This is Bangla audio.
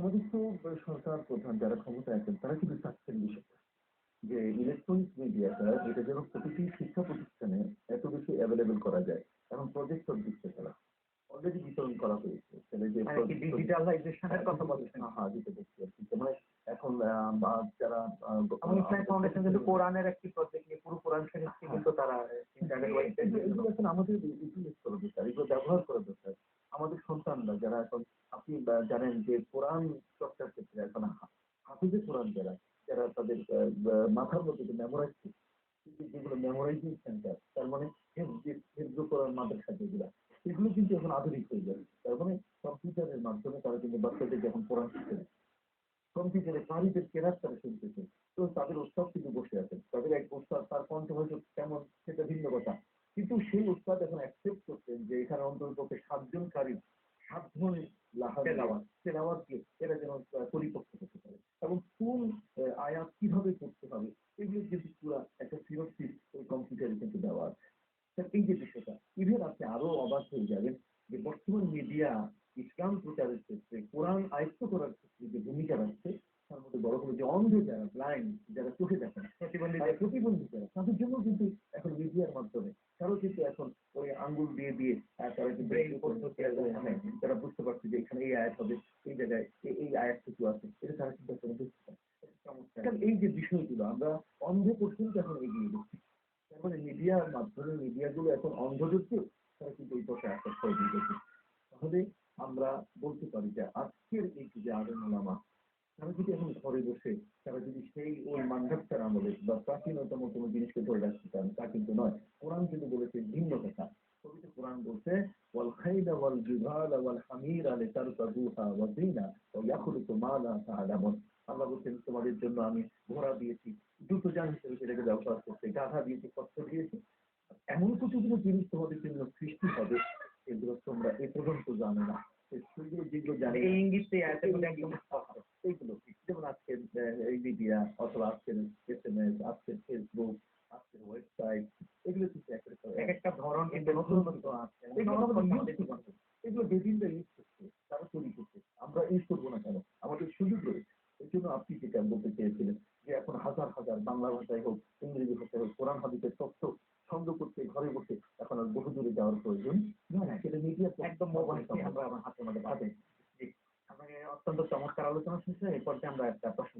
আমাদের তো সরকার প্রধান যারা ক্ষমতায় আছেন তারা কিন্তু চাচ্ছেন বিষয়টা যে ইলেকট্রনিক মিডিয়াটা এটা যেন প্রতিটি শিক্ষা প্রতিষ্ঠানে এত বেশি অ্যাভেলেবেল করা যায় এখন প্রজেক্টর দিচ্ছে তারা অলরেডি বিতরণ করা হয়েছে। তাহলে যে ডিজিটালাইজেশনের কথা বলছেন? হ্যাঁ দিতে দেখছি আর কি। মানে এখন যারা ইসলামিক ফাউন্ডেশন কিন্তু কোরআনের একটি প্রজেক্ট নিয়ে পুরো কোরআন শরীফকে কিন্তু তারা এগুলো এখন আমাদের ইউটিলাইজ করা দরকার এগুলো ব্যবহার করা দরকার। আমাদের সন্তানরা যারা এখন আপনি জানেন যে কোরআন চর্চার ক্ষেত্রে এখন হাফিজে কোরআন যারা যারা তাদের মাথার মধ্যে মেমোরাইজ যেগুলো মেমোরাইজিং সেন্টার তার মানে হেফজ কোরআন মাদ্রাসা যেগুলো, এগুলো কিন্তু এখন আধুনিক হয়ে যাবে তার মানে কম্পিউটারের মাধ্যমে তারা কিন্তু বাচ্চাদের যখন কোরআন শিখতে কম্পিউটারে কারিদের কেরাত তারা শুনতেছে। তো তাদের উৎসব কিন্তু বসে আছে। তাদের এক উৎসব তার কণ্ঠ হয়তো কেমন, সেটা ভিন্ন কথা। কিন্তু সেই উৎসব এখন অ্যাকসেপ্ট করছেন যে এখানে অন্তর্পক্ষে সাতজন কারি সাতজন তেলাওয়াত। তেলাওয়াতকে এরা যেন আহ, পরিপক্ষ করতে পারে। এবং কোন আয়াত কীভাবে করতে হবে এগুলো কিন্তু পুরো একটা সিনোপসিস ওই কম্পিউটারে কিন্তু দেওয়া আছে। এই যে বিষয়টা ইভেন আপনি আরও অবাক হয়ে যাবেন যে বর্তমান মিডিয়া ইসলাম প্রচারের ক্ষেত্রে কোরআন আয়ত্ত করার ক্ষেত্রে যে ভূমিকা রাখছে তার মধ্যে বড় বড় যে অন্ধ যারা ব্লাইন্ড যারা চোখে দেখে না প্রতিবন্ধী যারা। তাদের জন্য কিন্তু এখন মিডিয়ার মাধ্যমে তারাও কিন্তু এখন ওই আঙ্গুল দিয়ে দিয়ে তারা কিন্তু Braille পদ্ধতি। হ্যাঁ, তারা বুঝতে পারছে যে এখানে এই আয়াত হবে এই জায়গায় এই- এই আয়াত কিছু আছে। এটা তারা কিন্তু এখন বুঝতে পারে এখন এই যে বিষয়গুলো আমরা অন্ধ পর্যন্ত এখন এগিয়ে যাচ্ছি তার মানে মিডিয়ার মাধ্যমে মিডিয়াগুলো এখন অন্ধ অন্ধযুক্ত তারা কিন্তু এই পথে আসার করে দিয়ে গেছে। তাহলে আমরা বলতে পারি যে আজকের এই যে আদম ওলামা তারা যদি এখন ঘরে বসে তারা যদি সেই ওই মান্ধাত্তার আমলে বা প্রাচীনতম কোনো জিনিসকে ধরে রাখতে চান তা কিন্তু নয়। কোরআন কিন্তু বলেছে ভিন্ন কথা পবিত্র কোরআন বলছে ওয়াল খাইলা ওয়াল জিবালা ওয়াল হামিরা লিতারকাবুহা ওয়া যিনা ওয়া ইয়াখলুকু মা লা তা'লামুন আল্লাহ বলছেন তোমাদের জন্য আমি ঘোড়া দিয়েছি দ্রুত যান হিসেবে সেটাকে ব্যবহার করতে গাধা দিয়েছি কষ্ট দিয়েছি। এমন কতগুলো জিনিস তোমাদের জন্য সৃষ্টি হবে এগুলো তোমরা এ পর্যন্ত জানো না। সেগুলো যেগুলো জানে এই ইঙ্গিত একদম আজকের এই মিডিয়া অথবা আজকের এস এম এস আজকের ফেসবুক আজকের ওয়েবসাইট এগুলো কিন্তু এক একটা ধরন কিন্তু নতুন নতুন আছে এগুলো আমাদের বিভিন্ন ইউজ করছে। তারা তৈরি করছে। আমরা ইউজ করব না কেন? আমাদের সুযোগ রয়েছে। এই জন্য আপনি যেটা বলতে চেয়েছিলেন যে এখন হাজার হাজার বাংলা ভাষায় হোক ইংরেজি ভাষায় হোক কোরআন হাদিসের তথ্য সংগ্রহ করতে ঘরে বসে এখন আর বহু দূরে যাওয়ার প্রয়োজন সেটা মিডিয়া একদম মোবাইল আমরা আমার হাতের মধ্যে পাবেন অত্যন্ত চমৎকার আলোচনা শেষে এই পর্যায়ে আমরা একটা প্রশ্ন